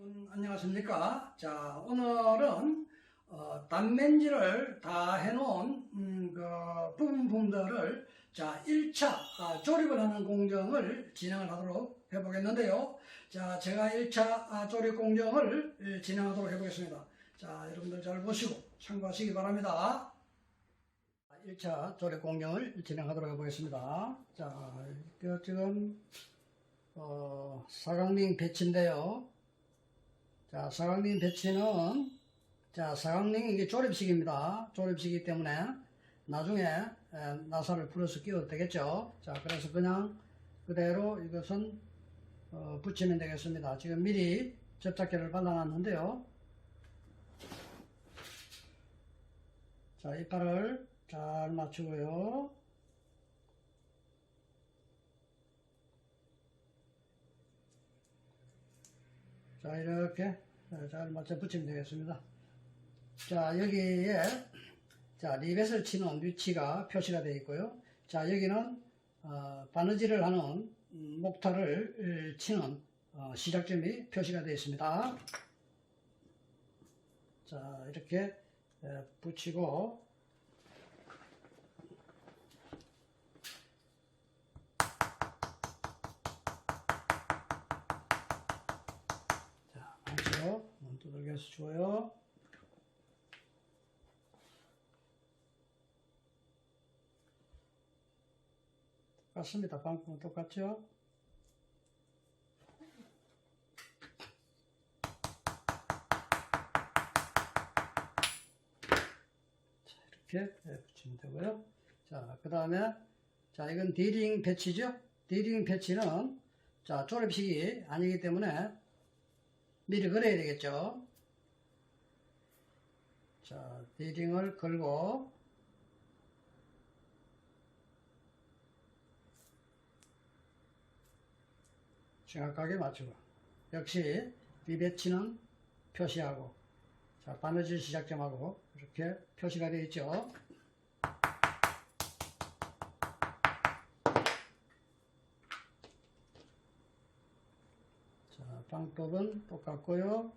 여러분, 안녕하십니까. 자, 오늘은 어, 단면지를 다 해놓은 음, 그 부분품들을 자 1차 아, 조립을 하는 공정을 진행을 하도록 해보겠는데요. 자, 제가 1차 아, 조립 공정을 예, 진행하도록 해보겠습니다. 자, 여러분들 잘 보시고 참고하시기 바랍니다. 1차 조립 공정을 진행하도록 해보겠습니다. 자, 이거 지금 어, 사각링 배치인데요. 자, 사각링 배치는 자, 사각링 이게 조립식입니다. 조립식이기 때문에 나중에 에, 나사를 풀어서 끼워도 되겠죠. 자, 그래서 그냥 그대로 이것은 어, 붙이면 되겠습니다. 지금 미리 접착제를 발라놨는데요. 자, 이빨을 잘 맞추고요. 자, 이렇게 잘 맞춰 붙이면 되겠습니다. 자, 여기에 자, 리벳을 치는 위치가 표시가 되어 있고요. 자, 여기는 어, 바느질을 하는 음, 목타를 치는 어, 시작점이 표시가 되어 있습니다. 자, 이렇게 에, 붙이고 자, 안쪽 눈 두들겨서 줘요. 똑같습니다. 방금은 똑같죠? 자, 이렇게 예, 붙이면 되고요. 자, 그 다음에, 자, 이건 디링 배치죠? 디링 배치는, 자, 조립식이 아니기 때문에 미리 걸어야 되겠죠? 자, 디링을 걸고, 정확하게 맞추고. 역시 리배치는 표시하고. 자 바느질 시작점하고 이렇게 표시가 되어 있죠 자 방법은 똑같고요.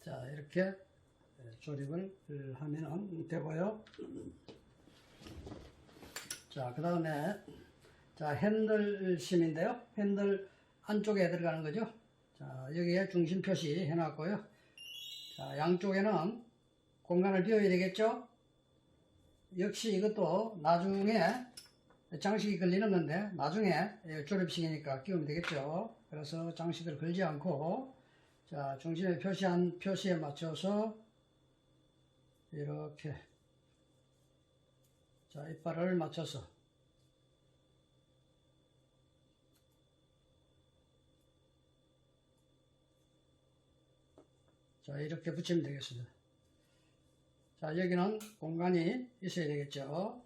자 이렇게 조립을 하면 되고요. 자 그 다음에 자 핸들 심인데요. 핸들 안쪽에 들어가는 거죠. 자 여기에 중심 표시 해놨고요. 자 양쪽에는 공간을 비워야 되겠죠? 역시 이것도 나중에 장식이 걸리는 건데 나중에 조립식이니까 끼우면 되겠죠. 그래서 장식을 걸지 않고 자, 중심에 표시한 표시에 맞춰서 이렇게. 자, 이빨을 맞춰서 자, 이렇게 붙이면 되겠습니다. 자, 여기는 공간이 있어야 되겠죠.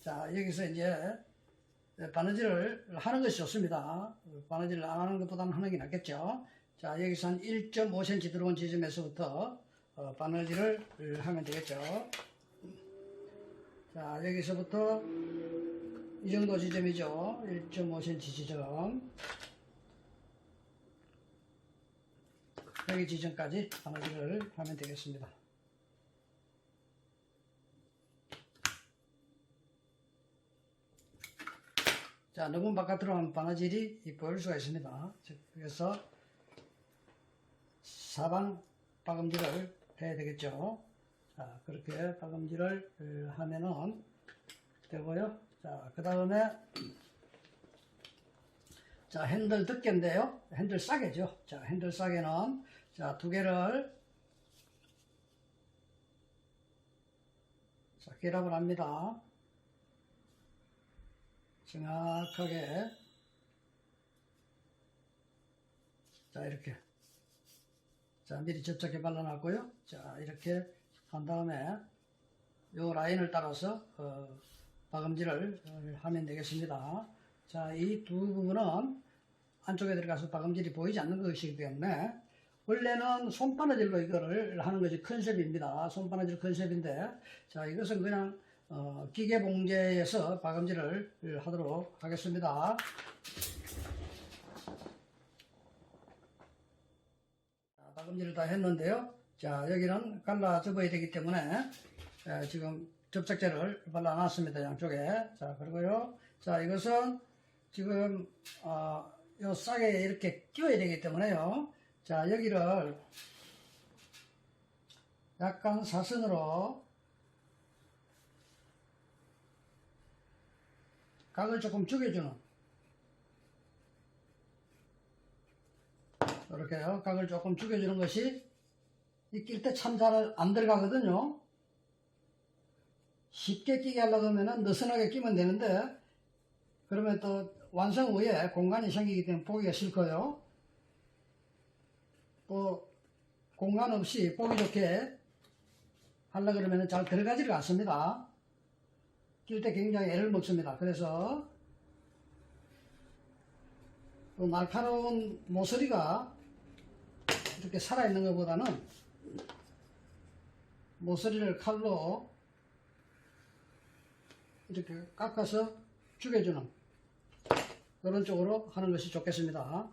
자, 여기서 이제 바느질을 하는 것이 좋습니다. 바느질을 안 하는 것보다는 하는 게 낫겠죠. 자, 여기서 한 1.5cm 들어온 지점에서부터 어, 바느질을 하면 되겠죠. 자, 여기서부터 이 정도 지점이죠. 1.5cm 지점. 여기 지점까지 바느질을 하면 되겠습니다. 자, 너무 바깥으로 하면 바느질이 보일 수가 있습니다. 즉, 그래서 사방 박음질을 해야 되겠죠. 자, 그렇게 박음질을 어, 하면은 되고요. 자, 그 다음에 자, 핸들 덮개인데요. 핸들 싸개죠. 자, 핸들 싸개는 자, 두 개를 자, 결합을 합니다. 정확하게 자 이렇게 자, 미리 접착해 발라놨고요. 자, 이렇게 한 다음에 요 라인을 따라서 어, 박음질을 어, 하면 되겠습니다. 자, 이 두 부분은 안쪽에 들어가서 박음질이 보이지 않는 것이기 때문에 원래는 손바느질로 이거를 하는 것이 컨셉입니다. 손바느질 컨셉인데 자 이것은 그냥 어, 기계 봉제에서 박음질을 하도록 하겠습니다. 자, 박음질을 다 했는데요. 자 여기는 갈라 접어야 되기 때문에 자, 지금 접착제를 발라놨습니다. 양쪽에. 자 그리고요. 자 이것은 지금 어, 요 싹에 이렇게 끼워야 되기 때문에요. 자, 여기를 약간 사선으로 각을 조금 죽여주는 이렇게요. 각을 조금 죽여주는 것이 이 낄 때 참 잘 안 들어가거든요. 쉽게 끼게 하려고 하면 느슨하게 끼면 되는데 그러면 또 완성 후에 공간이 생기기 때문에 보기가 싫고요. 또 공간 없이 보기 좋게 하려 그러면 잘 들어가지를 않습니다. 낄 때 굉장히 애를 먹습니다. 그래서 또 날카로운 모서리가 이렇게 살아있는 것보다는 모서리를 칼로 이렇게 깎아서 죽여주는 그런 쪽으로 하는 것이 좋겠습니다.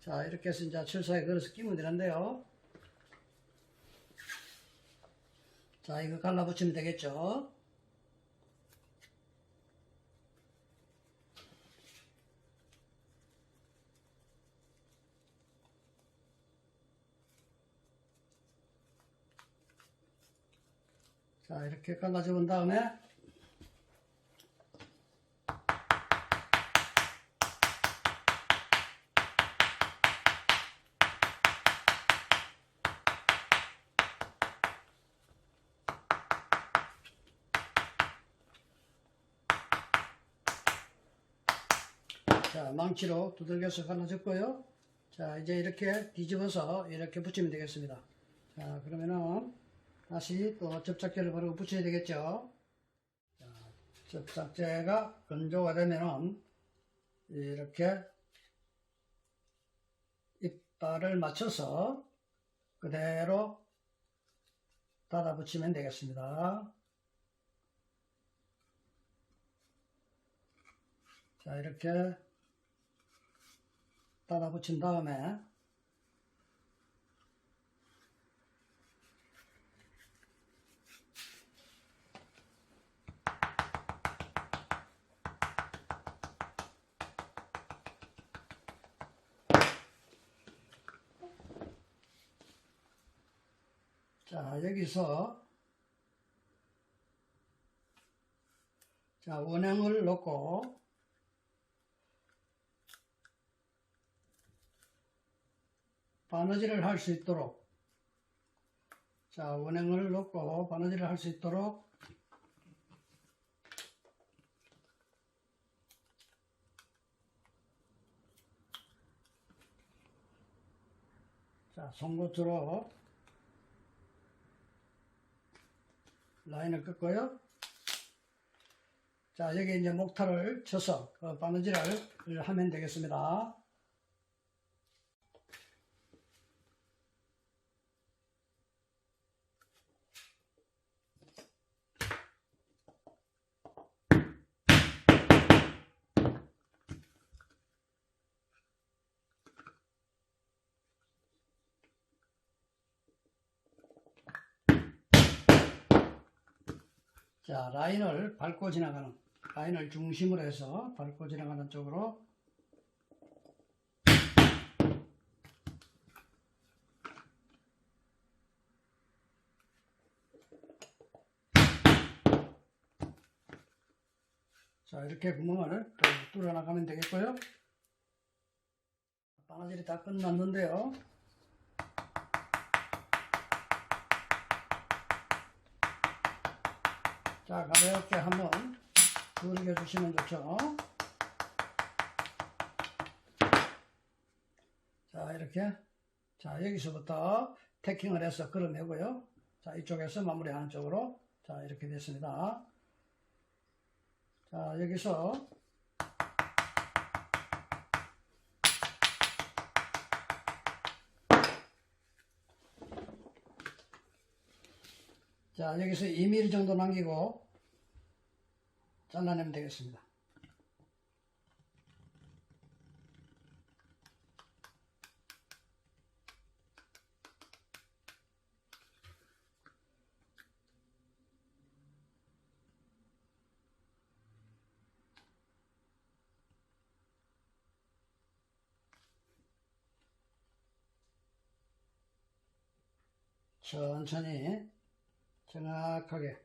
자, 이렇게 해서 이제 철사에 걸어서 끼면 되는데요. 자, 이거 갈라붙이면 되겠죠. 자, 이렇게 갈라져 본 다음에 자, 망치로 두들겨서 갈라졌고요. 자, 이제 이렇게 뒤집어서 이렇게 붙이면 되겠습니다. 자, 그러면은 다시 또 접착제를 바르고 붙여야 되겠죠. 자, 접착제가 건조가 되면은 이렇게 이빨을 맞춰서 그대로 닫아 붙이면 되겠습니다. 자, 이렇게 닫아 붙인 다음에 자, 여기서 자, 원형을 놓고 바느질을 할 수 있도록 자 원형을 놓고 바느질을 할 수 있도록 자 송곳으로 라인을 긋고요. 자 여기 이제 목타를 쳐서 그 바느질을 하면 되겠습니다 자, 라인을 밟고 지나가는, 라인을 중심으로 해서 밟고 지나가는 쪽으로 자, 이렇게 구멍을 또 뚫어 나가면 되겠고요. 바느질이 다 끝났는데요. 자, 가볍게 한번 두르겨 주시면 좋죠. 자, 이렇게 자, 여기서부터 태킹을 해서 걸어내고요. 자, 이쪽에서 마무리하는 쪽으로. 자, 이렇게 됐습니다. 자, 여기서 자, 여기서 2mm 정도 남기고 잘라내면 되겠습니다. 천천히 정확하게.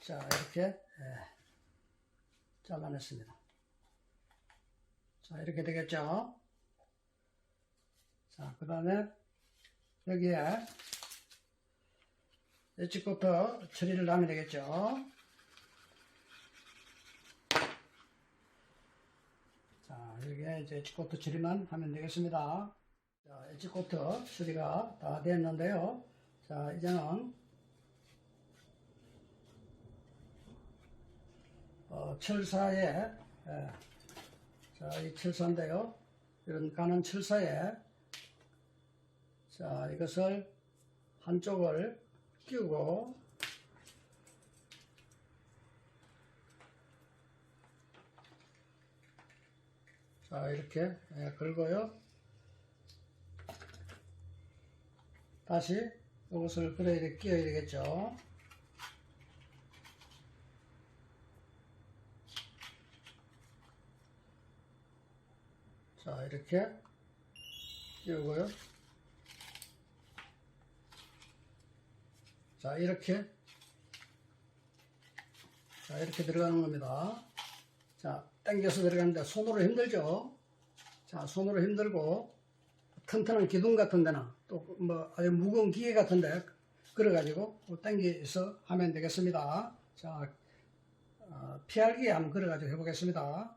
자 이렇게 예, 잘라냈습니다. 자 이렇게 되겠죠? 자그 다음에 여기에 엣지부터 처리를 하면 되겠죠? 자 여기에 이제 엣지코트 처리만 하면 되겠습니다 자, 엣지코트 처리가 다 됐는데요. 자, 이제는 어, 철사에 예, 자, 이 철사인데요. 이런 가는 철사에 자, 이것을 한쪽을 끼우고 자, 이렇게 예, 걸고요. 다시 이것을 그래야 돼, 끼워야 되겠죠. 자, 이렇게 끼우고요. 자, 이렇게. 자, 이렇게 들어가는 겁니다. 자, 당겨서 들어가는데 손으로 힘들죠? 자, 손으로 힘들고, 튼튼한 기둥 같은 데나 또 뭐 아주 무거운 기계 같은데 걸어가지고 당겨서 하면 되겠습니다. 자, 어, 피알기 한번 걸어가지고 해보겠습니다.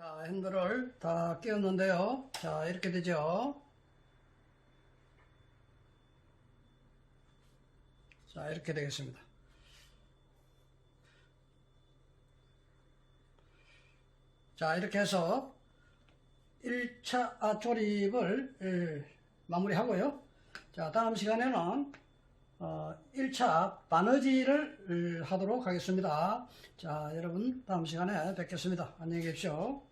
자, 핸들을 다 끼웠는데요. 자, 이렇게 되죠. 자, 이렇게 되겠습니다. 자, 이렇게 해서 1차 조립을 예, 마무리하고요. 자, 다음 시간에는 어, 1차 바느질을 예, 하도록 하겠습니다. 자, 여러분 다음 시간에 뵙겠습니다. 안녕히 계십시오.